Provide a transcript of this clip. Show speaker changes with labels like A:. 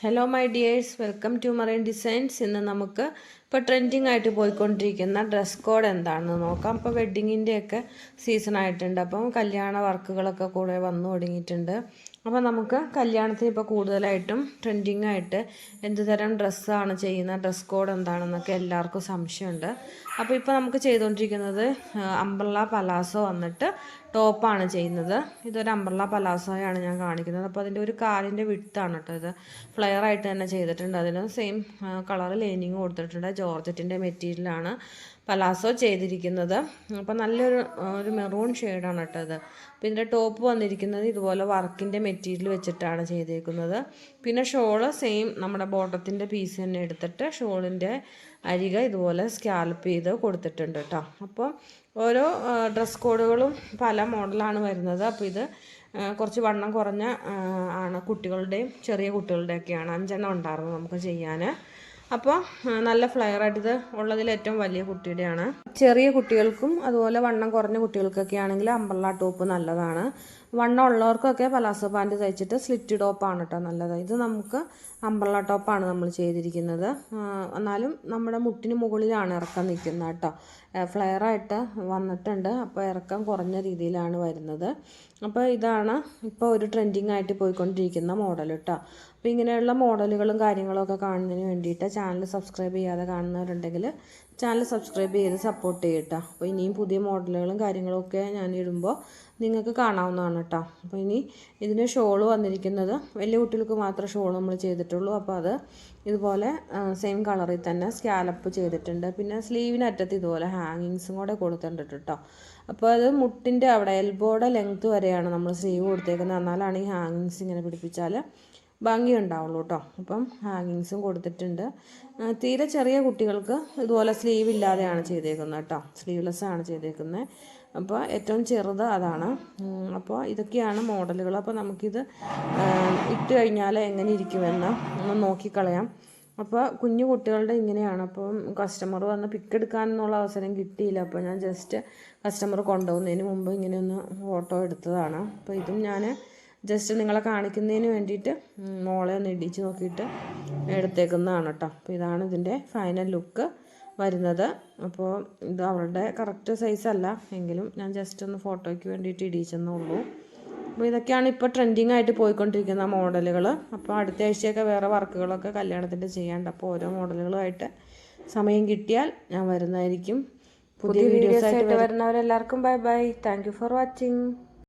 A: Hello my dears welcome to marine designs ഇന്ന് നമുക്ക് ഇപ്പോൾ ട്രെൻഡിങ് ആയിട്ട് പോയിക്കൊണ്ടിരിക്കുന്ന ഡ്രസ് കോഡ് എന്താണെന്ന് നോക്കാം. ഇപ്പോൾ വെഡ്ഡിങ്ങിന്റെയൊക്കെ സീസൺ ആയിട്ടുണ്ട്. അപ്പം കല്യാണ വർക്കുകളൊക്കെ കൂടെ വന്നു തുടങ്ങിയിട്ടുണ്ട്. അപ്പോൾ നമുക്ക് കല്യാണത്തിന് ഇപ്പോൾ കൂടുതലായിട്ടും ട്രെൻഡിങ് ആയിട്ട് എന്ത് തരം ഡ്രസ്സാണ് ചെയ്യുന്ന ഡ്രസ് കോഡ് എന്താണെന്നൊക്കെ എല്ലാവർക്കും സംശയമുണ്ട്. അപ്പോൾ ഇപ്പോൾ നമുക്ക് ചെയ്തുകൊണ്ടിരിക്കുന്നത് അംബ്രല്ല പലാസോ വന്നിട്ട് ടോപ്പാണ് ചെയ്യുന്നത്. ഇതൊരു അംബ്രല്ല പലാസോയാണ് ഞാൻ കാണിക്കുന്നത്. അപ്പോൾ അതിന്റെ ഒരു കാലിന്റെ വിട്ടാണ് കേട്ടോ ഇത്. ഫ്ലെയർ ആയിട്ട് തന്നെ ചെയ്തിട്ടുണ്ട്. അതിന് സെയിം കളർ ലൈനിങ് കൊടുത്തിട്ടുണ്ട്. ജോർജറ്റിന്റെ മെറ്റീരിയലാണ് പലാസോ ചെയ്തിരിക്കുന്നത്. അപ്പോൾ നല്ലൊരു ഒരു മെറൂൺ ഷെയ്ഡാണ് കേട്ടോ ഇത്. അപ്പോൾ ഇതിന്റെ ടോപ്പ് വന്നിരിക്കുന്നത് ഇതുപോലെ വർക്കിന്റെ മെറ്റീരിയൽ വെച്ചിട്ടാണ് ചെയ്തേക്കുന്നത്. പിന്നെ ഷോൾ സെയിം നമ്മുടെ ബോട്ടത്തിന്റെ പീസ് തന്നെ എടുത്തിട്ട് ഷോളിന്റെ അരിക ഇതുപോലെ സ്കാൽപ്പ് ചെയ്ത് കൊടുത്തിട്ടുണ്ട് കേട്ടോ. അപ്പോൾ ഓരോ ഡ്രസ് കോഡുകളും പല മോഡലാണ് വരുന്നത്. അപ്പോൾ ഇത് കുറച്ച് വണ്ണം കുറഞ്ഞ ആണ് കുട്ടികളുടെയും ചെറിയ കുട്ടികളുടെയൊക്കെയാണ് അഞ്ചെണ്ണം ഉണ്ടായിരുന്നു നമുക്ക് ചെയ്യാൻ അപ്പോൾ നല്ല ഫ്ലെയർ ആയിട്ട് ഇത് ഉള്ളതിൽ ഏറ്റവും വലിയ കുട്ടിയുടെയാണ്. ചെറിയ കുട്ടികൾക്കും അതുപോലെ വണ്ണം കുറഞ്ഞ കുട്ടികൾക്കൊക്കെ ആണെങ്കിൽ അമ്പർല ടോപ്പ് നല്ലതാണ്. വണ്ണം ഉള്ളവർക്കൊക്കെ പലാസോ പാന്റ് തയ്ച്ചിട്ട് സ്ലിറ്റ് ടോപ്പാണ് കേട്ടോ നല്ലത്. ഇത് നമുക്ക് അമ്പ്രള ടോപ്പാണ് നമ്മൾ ചെയ്തിരിക്കുന്നത്. എന്നാലും നമ്മുടെ മുട്ടിന് മുകളിലാണ് ഇറക്കം നിൽക്കുന്നത് കേട്ടോ ഫ്ലെയറായിട്ട് വന്നിട്ടുണ്ട്. അപ്പോൾ ഇറക്കം കുറഞ്ഞ രീതിയിലാണ് വരുന്നത്. അപ്പോൾ ഇതാണ് ഇപ്പോൾ ഒരു ട്രെൻഡിങ് ആയിട്ട് പോയിക്കൊണ്ടിരിക്കുന്ന മോഡൽ കേട്ടോ അപ്പോൾ ഇങ്ങനെയുള്ള മോഡലുകളും കാര്യങ്ങളൊക്കെ കാണുന്നതിന് വേണ്ടിയിട്ട് ചാനൽ സബ്സ്ക്രൈബ് ചെയ്യാതെ കാണുന്നവരുണ്ടെങ്കിൽ ചാനൽ സബ്സ്ക്രൈബ് ചെയ്ത് സപ്പോർട്ട് ചെയ്യട്ടോ അപ്പോൾ ഇനിയും പുതിയ മോഡലുകളും കാര്യങ്ങളൊക്കെ ഞാൻ ഇടുമ്പോൾ നിങ്ങൾക്ക് കാണാവുന്നതാണ്. കേട്ടോ. അപ്പോൾ ഇനി ഇതിന് ഷോൾ വന്നിരിക്കുന്നത് വലിയ കുട്ടികൾക്ക് മാത്രം ഷോൾ നമ്മൾ ചെയ്തിട്ടുള്ളൂ. അപ്പോൾ അത് ഇതുപോലെ സെയിം കളറിൽ തന്നെ സ്കാലപ്പ് ചെയ്തിട്ടുണ്ട്. പിന്നെ സ്ലീവിനറ്റത്ത് ഇതുപോലെ ഹാങ്ങിങ്സും കൂടെ കൊടുത്തിട്ടുണ്ട് കേട്ടോ. അപ്പോൾ അത് മുട്ടിന്റെ അവിടെ എൽബോയുടെ ലെങ്ത്ത് വരെയാണ് നമ്മൾ സ്ലീവ് കൊടുത്തേക്കുന്നത്. എന്നാലാണ് ഈ ഹാങ്ങിങ്സ് ഇങ്ങനെ പിടിപ്പിച്ചാൽ ഭംഗി ഉണ്ടാവുള്ളൂ കേട്ടോ അപ്പം ഹാങ്ങിങ്സും കൊടുത്തിട്ടുണ്ട്. തീരെ ചെറിയ കുട്ടികൾക്ക് ഇതുപോലെ സ്ലീവ് ഇല്ലാതെയാണ് ചെയ്തേക്കുന്നത് കേട്ടോ സ്ലീവ്ലെസ് ആണ് ചെയ്തേക്കുന്നത്. അപ്പോൾ ഏറ്റവും ചെറുത് അതാണ്. അപ്പോൾ ഇതൊക്കെയാണ് മോഡലുകൾ. അപ്പോൾ നമുക്കിത് ഇട്ട് കഴിഞ്ഞാൽ എങ്ങനെ ഇരിക്കുമെന്ന് ഒന്ന് നോക്കിക്കളയാം. അപ്പോൾ കുഞ്ഞു കുട്ടികളുടെ ഇങ്ങനെയാണ്. അപ്പം കസ്റ്റമർ വന്ന് പിക്ക് എടുക്കാനെന്നുള്ള അവസരം കിട്ടിയില്ല. അപ്പോൾ ഞാൻ ജസ്റ്റ് കസ്റ്റമർ കൊണ്ടുപോകുന്നതിന് മുമ്പ് ഇങ്ങനെ ഒന്ന് ഫോട്ടോ എടുത്തതാണ്. അപ്പോൾ ഇതും ഞാൻ ജസ്റ്റ് നിങ്ങളെ കാണിക്കുന്നതിന് വേണ്ടിയിട്ട് മോളെ ഒന്ന് ഇടിച്ച് നോക്കിയിട്ട് എടുത്തേക്കുന്നതാണ് കേട്ടോ. അപ്പോൾ ഇതാണ് ഇതിന്റെ ഫൈനൽ ലുക്ക് വരുന്നത്. അപ്പോൾ ഇത് അവളുടെ കറക്റ്റ് സൈസ് അല്ല. എങ്കിലും ഞാൻ ജസ്റ്റ് ഒന്ന് ഫോട്ടോയ്ക്ക് വേണ്ടിയിട്ട് ഇടിച്ചെന്നുള്ളൂ. അപ്പോൾ ഇതൊക്കെയാണ് ഇപ്പോൾ ട്രെൻഡിങ് ആയിട്ട് പോയിക്കൊണ്ടിരിക്കുന്ന മോഡലുകൾ അപ്പോൾ അടുത്ത ആഴ്ചയൊക്കെ വേറെ വർക്കുകളൊക്കെ കല്യാണത്തിന്റെ ചെയ്യാണ്ട് അപ്പോൾ ഓരോ മോഡലുകളുമായിട്ട് സമയം കിട്ടിയാൽ ഞാൻ വരുന്നതായിരിക്കും. പുതിയ വീഡിയോസ് ആയിട്ട് വരുന്നവരെല്ലാവർക്കും bye bye thank you for watching